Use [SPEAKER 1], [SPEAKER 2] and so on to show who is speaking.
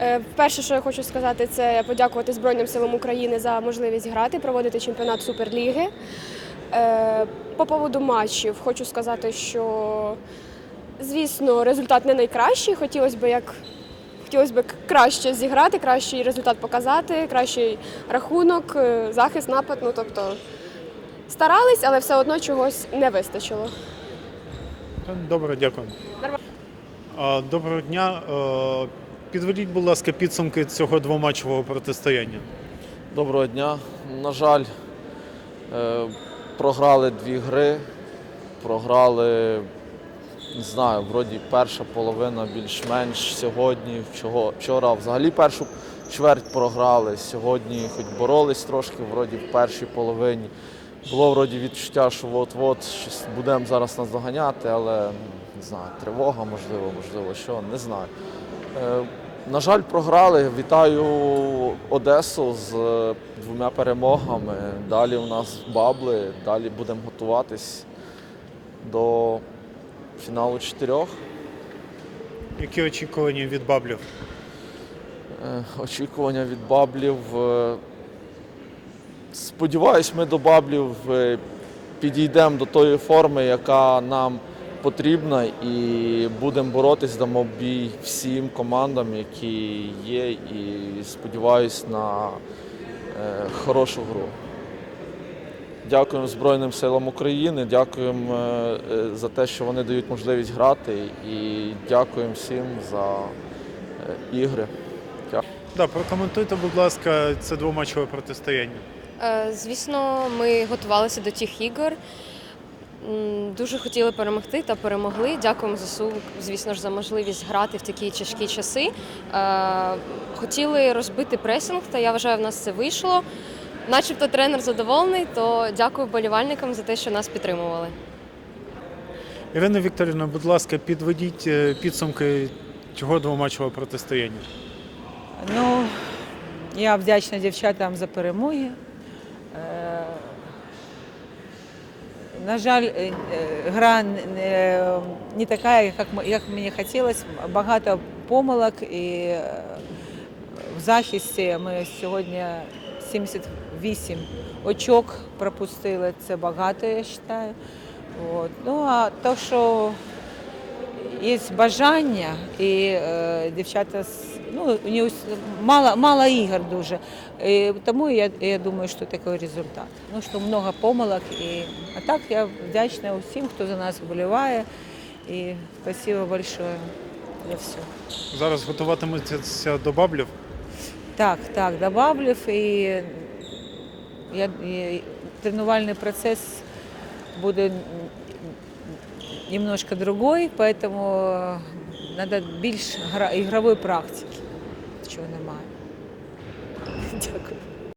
[SPEAKER 1] Е, Перше, що я хочу сказати, це подякувати Збройним силам України за можливість грати, проводити чемпіонат Суперліги. Е, По поводу матчів хочу сказати, що звісно результат не найкращий. Хотілося б як хотілося б краще зіграти, кращий результат показати, кращий рахунок, е, захист, напад. Ну тобто старались, але все одно чогось не вистачило.
[SPEAKER 2] Добре, дякую. Доброго дня. Е, Підведіть, будь ласка, підсумки цього двоматчевого протистояння.
[SPEAKER 3] Доброго дня. На жаль, е, програли дві гри. Програли, не знаю, вроді перша половина більш-менш сьогодні. Вчора взагалі першу чверть програли. Сьогодні хоч боролись трошки, вроді в першій половині. Було вроді відчуття, що от-от щось будемо зараз нас доганяти, але не знаю, тривога, можливо, можливо, що, не знаю. На жаль, програли. Вітаю Одесу з е, двома перемогами. Далі у нас бабли, далі будемо готуватись до фіналу чотирьох.
[SPEAKER 2] Які очікування від баблів?
[SPEAKER 3] Е, Очікування від баблів. е, Сподіваюсь, ми до баблів підійдемо до тої форми, яка нам потрібна, і будемо боротись, дамо бій всім командам, які є, і сподіваюсь на е, хорошу гру. Дякуємо Збройним силам України, дякуємо е, е, за те, що вони дають можливість грати, і дякуємо всім за е, ігри. Дякую.
[SPEAKER 2] Да, прокоментуйте, будь ласка, це двоматчеве протистояння.
[SPEAKER 4] Е, Звісно, ми готувалися до тих ігор. Дуже хотіли перемогти та перемогли. Дякуємо ЗСУ, звісно ж, за можливість грати в такі тяжкі часи. Е, Хотіли розбити пресинг, та я вважаю, в нас це вийшло. Начебто тренер задоволений, то дякую болівальникам за те, що нас підтримували.
[SPEAKER 2] Ірина Вікторівна, будь ласка, підведіть е, підсумки цього двоматчевого протистояння.
[SPEAKER 5] Ну, я вдячна дівчатам за перемоги. Е, На жаль, е, е, гра не, не така, як, мені хотілося. Багато помилок і е, в захисті ми сьогодні 78 очок пропустили. Це багато, я вважаю. От. Ну, а то, що є бажання, і е, дівчата ну, у мало, мало ігор дуже. І тому я, я думаю, що такий результат. Ну, що много помилок. І, а так я вдячна усім, хто за нас вболіває. І спасибо большое за все.
[SPEAKER 2] Зараз готуватиметеся до баблів.
[SPEAKER 5] Так, так, добавлив і, я, і тренувальний процес буде немножко другой, поэтому надо більш ігрової практики, чого немає. Дякую.